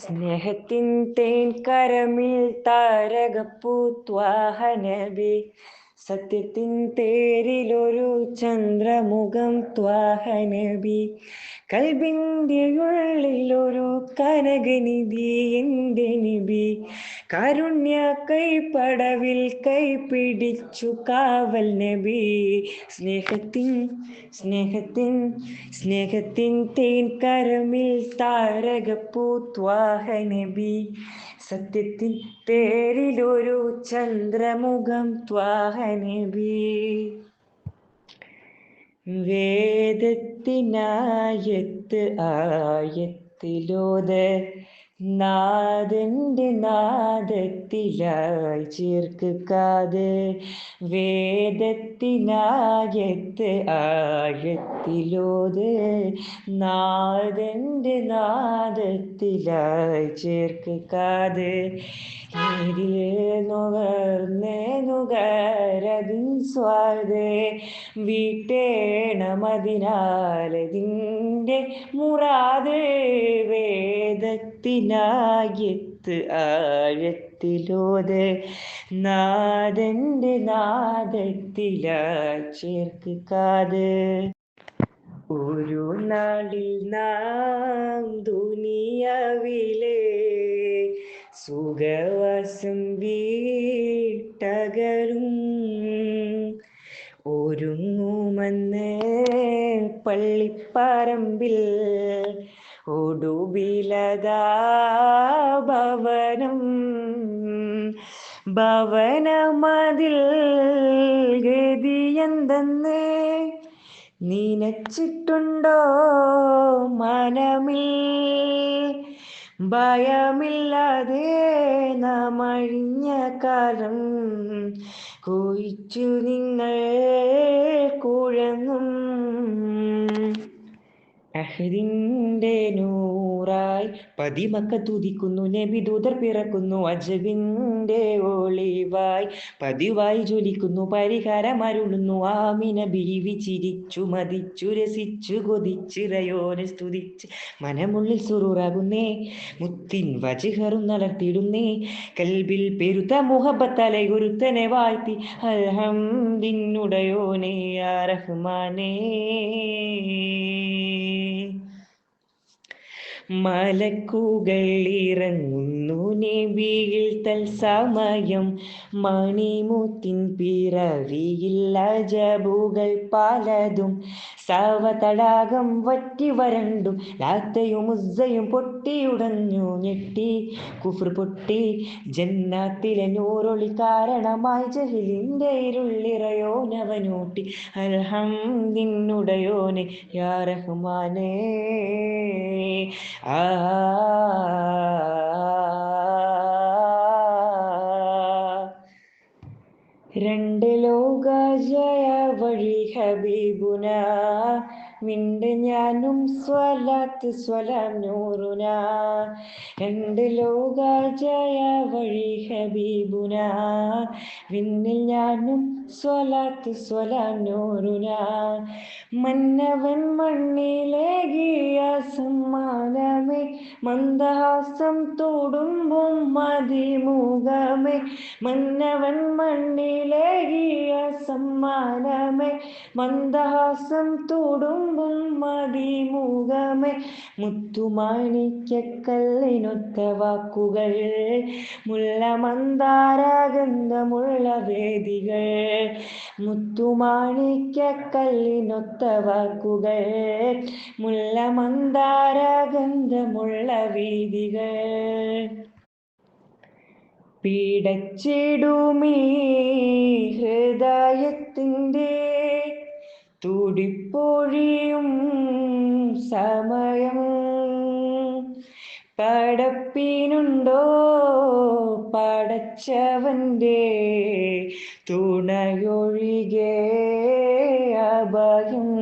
സ്നേഹത്തിൻ തേൻ കരമിൽ താരകപ്പൂത്വാഹനബി സത്യത്തിൻ തേരിലൊരു ചന്ദ്രമുഖം ത്വാഹനബി. കൽബിന്റെ ഉള്ളിലൊരു കനകനിധി എന്റെ നിബി. കാരുണ്യ കൈപ്പടവിൽ കൈപിടിച്ചു കാവൽ നബി. സ്നേഹത്തിൻ സ്നേഹത്തിൻ സ്നേഹത്തിൻ തേൻ കരമിൽ താരകപ്പൂത്വാഹ നബി സത്യത്തിൻ പേരിലൊരു ചന്ദ്രമുഖം ത്വാഹനബി. വേദത്തിനായത്ത് ആയത്തിലോത് നാദന്റെ നാദത്തിലായി ചേർക്കാത് വേദത്തിനായത്ത് ആഴത്തിലോത്. നാദന്റെ നാദത്തിലായി ചേർക്കാതെ നുകർന്നേ നുകരതിൻ സ്വാദേ. വീട്ടേണമതിനാലതിന്റെ മുറാത് വേദത്തിനായത്ത് ആഴത്തിലോത്. നാദന്റെ നാദത്തിലാ ചേർക്കാത് ഒരു നാളിൽ നാം ദുനിയാവിലെ സുഖവാസം വീട്ടകലും ഒരുങ്ങുമെന്ന് പള്ളിപ്പറമ്പിൽ ഒടുവിലതാ ഭവനം. ഭവനമതിൽ ഗതിയെന്തെന്ന് നനച്ചിട്ടുണ്ടോ മനമിൽ? ഭയമില്ലാതെ നമഴിഞ്ഞ കാലം കുഴിച്ചു നിങ്ങൾ കുഴങ്ങും. അഹദിന്റെ നൂറായി പതിമക്ക തുതിക്കുന്നു. നബി ദൂതർ പിറക്കുന്നു. അജബിന്റെ ഒളിവായി പതിവായി ജ്വലിക്കുന്നു. പരിഹാരം അരുളുന്നു. ആമിന ബീവി ചിരിച്ചു മതിച്ചു രസിച്ചു കൊതിച്ചിറയോനെ സ്തുതിച്ച് മനമുള്ളിൽ സുറൂറാകുന്നേ. മുത്തിൻ വജുഹറും നടത്തിയിടുന്നേ കൽബിൽ പെരുത്ത മുഹബത്തലെ ഗുരുത്തനെ വാഴ്ത്തി. അൽഹംദിന്നുടയോനെ യാ റഹ്മാനേ. മലക്കുകൾ ഇറങ്ങുന്നു നബിയിൽ തൽസമയം മണിമുത്തിൻ പിറവിയിൽ അജബുകൾ പലതും. സവതടാകം വറ്റി വരണ്ടും. ലാത്തയും മുസ്സയും പൊട്ടിയുടഞ്ഞു ഞെട്ടി. കുഫർ പൊട്ടി. ജന്നാത്തിലെ നൂറൊളി കാരണമായി ജഹിലിന്റെ ഇരുള്ളിറയോനവനൂട്ടി അൽഹംദിന്നുടയോനെ യാ റഹ്മാനേ. രണ്ട് ലോക ജയ വഴി ഹബീബുന മിണ്ട് ഞാനും സ്വലാത്ത് സ്വലാം നൂറുന. രണ്ട് ലോക ജയ വഴി ഹബീബുന. വിണ്ണിൽ ഞാനും സ്വലാത്ത് സ്വലാം നൂറുന. മന്നവൻ മണ്ണിലേകിയ സമ്മാനമേ മന്ദഹാസം തോടുമ്പും മതിമുഖമേ മന്നവൻ മണ്ണിലേകിയ സമ്മാനമേ മന്ദഹാസം തൊടുമ്പും മതിമുഖമേ മുത്തുമാണിക്കല്ലിനൊത്ത വാക്കുകൾ മുല്ല മന്ദാരഗന്ധമുള്ള വേദികൾ മുത്തുമാണിക്കല്ലിനൊത്ത വാക്കുകൾ മുല്ല മന്ദാരഗന്ധമുള്ള വീതികൾ പീഡച്ചിടുമീ ഹൃദയത്തിന്റെ തുടിപ്പൊഴിയും സമയം. പടപ്പിനുണ്ടോ പടച്ചവന്റെ തുണയൊഴികെ അഭയം?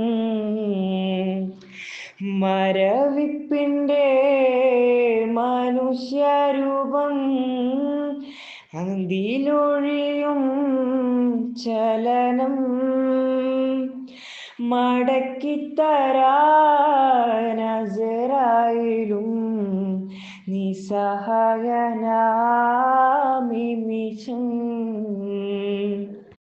മരവിപ്പിന്റെ മനുഷ്യരൂപം അതിലൊഴിയും ചലനം. മടക്കിത്തരാനസറായിലും നിസ്സഹായനാമിമിഷം